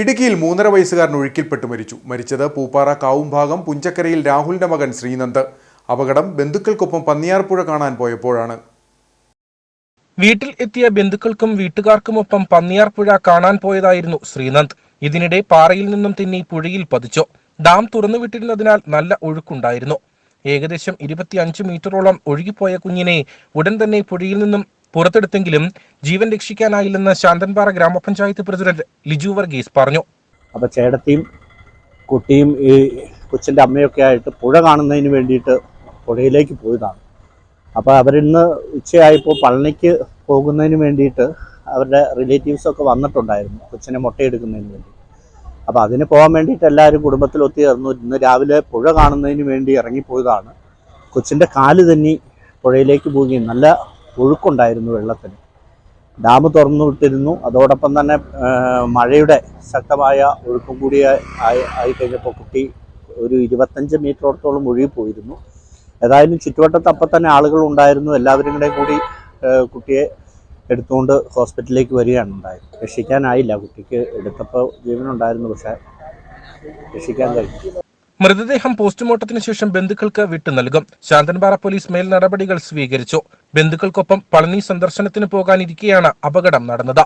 ഇടുക്കിയിൽ മൂന്നര വയസ്സുകാരൻ ഒഴുക്കിൽപ്പെട്ട് മരിച്ചു. മരിച്ചത് പൂപ്പാറ കാവുംഭാഗം പുഞ്ചക്കരയിൽ രാഹുലിന്റെ മകൻ ശ്രീനന്ദ്. അപകടം ബന്ധുക്കൾക്കൊപ്പം പന്നിയാർപ്പുഴ കാണാൻ പോയപ്പോഴാണ്. വീട്ടിൽ എത്തിയ ബന്ധുക്കൾക്കും വീട്ടുകാർക്കുമൊപ്പം പന്നിയാർപ്പുഴ കാണാൻ പോയതായിരുന്നു ശ്രീനന്ദ്. ഇതിനിടെ പാറയിൽ നിന്നും തിന്നി പുഴയിൽ പതിച്ചു. ഡാം തുറന്നുവിട്ടിരുന്നതിനാൽ നല്ല ഒഴുക്കുണ്ടായിരുന്നു. ഏകദേശം ഇരുപത്തിയഞ്ച് മീറ്ററോളം ഒഴുകിപ്പോയ കുഞ്ഞിനെ ഉടൻ തന്നെ പുഴയിൽ നിന്നും പുറത്തെടുത്തെങ്കിലും ജീവൻ രക്ഷിക്കാനായില്ലെന്ന് ശാന്തൻപാറ ഗ്രാമപഞ്ചായത്ത് പ്രസിഡന്റ് ലിജു വർഗീസ് പറഞ്ഞു. അപ്പൊ ചേട്ടത്തിയും കുട്ടിയും ഈ കൊച്ചിന്റെ അമ്മയൊക്കെ ആയിട്ട് പുഴ കാണുന്നതിന് വേണ്ടിയിട്ട് പുഴയിലേക്ക് പോയതാണ്. അപ്പോൾ അവരിന്ന് ഉച്ചയായപ്പോൾ പളനിക്ക് പോകുന്നതിന് വേണ്ടിയിട്ട് അവരുടെ റിലേറ്റീവ്സ് ഒക്കെ വന്നിട്ടുണ്ടായിരുന്നു കൊച്ചിനെ മുട്ടയെടുക്കുന്നതിന് വേണ്ടി. അപ്പോൾ അതിന് പോകാൻ വേണ്ടിയിട്ട് എല്ലാവരും കുടുംബത്തിൽ ഒത്തുചേർന്നു ഇന്ന് രാവിലെ പുഴ കാണുന്നതിന് വേണ്ടി ഇറങ്ങിപ്പോയതാണ്. കൊച്ചിന്റെ കാൽ തന്നെ പുഴയിലേക്ക് പോവുകയും നല്ല ഒഴുക്കുണ്ടായിരുന്നു വെള്ളത്തിന്. ഡാം തുറന്നു വിട്ടിരുന്നു അതോടൊപ്പം തന്നെ മഴയുടെ ശക്തമായ ഒഴുക്കും കൂടി ആയി ആയിക്കഴിഞ്ഞപ്പോൾ കുട്ടി ഒരു ഇരുപത്തഞ്ച് മീറ്ററോടത്തോളം ഒഴുകി പോയിരുന്നു. ഏതായാലും ചുറ്റുവട്ടത്ത് അപ്പം തന്നെ ആളുകൾ ഉണ്ടായിരുന്നു. എല്ലാവരും കൂടെ കൂടി കുട്ടിയെ എടുത്തുകൊണ്ട് ഹോസ്പിറ്റലിലേക്ക് വരികയാണ് ഉണ്ടായത്. രക്ഷിക്കാനായില്ല കുട്ടിക്ക്. എടുത്തപ്പോൾ ജീവനുണ്ടായിരുന്നു പക്ഷേ രക്ഷിക്കാൻ കഴിഞ്ഞു മൃതദേഹം പോസ്റ്റ്മോർട്ടത്തിന് ശേഷം ബന്ധുക്കൾക്ക് വിട്ടു നൽകും. ശാന്തൻപാറ പോലീസ് മേൽ നടപടികൾ സ്വീകരിച്ചു. ബന്ധുക്കൾക്കൊപ്പം പളനി സന്ദർശനത്തിന് പോകാനിരിക്കെയാണ് അപകടം നടന്നത്.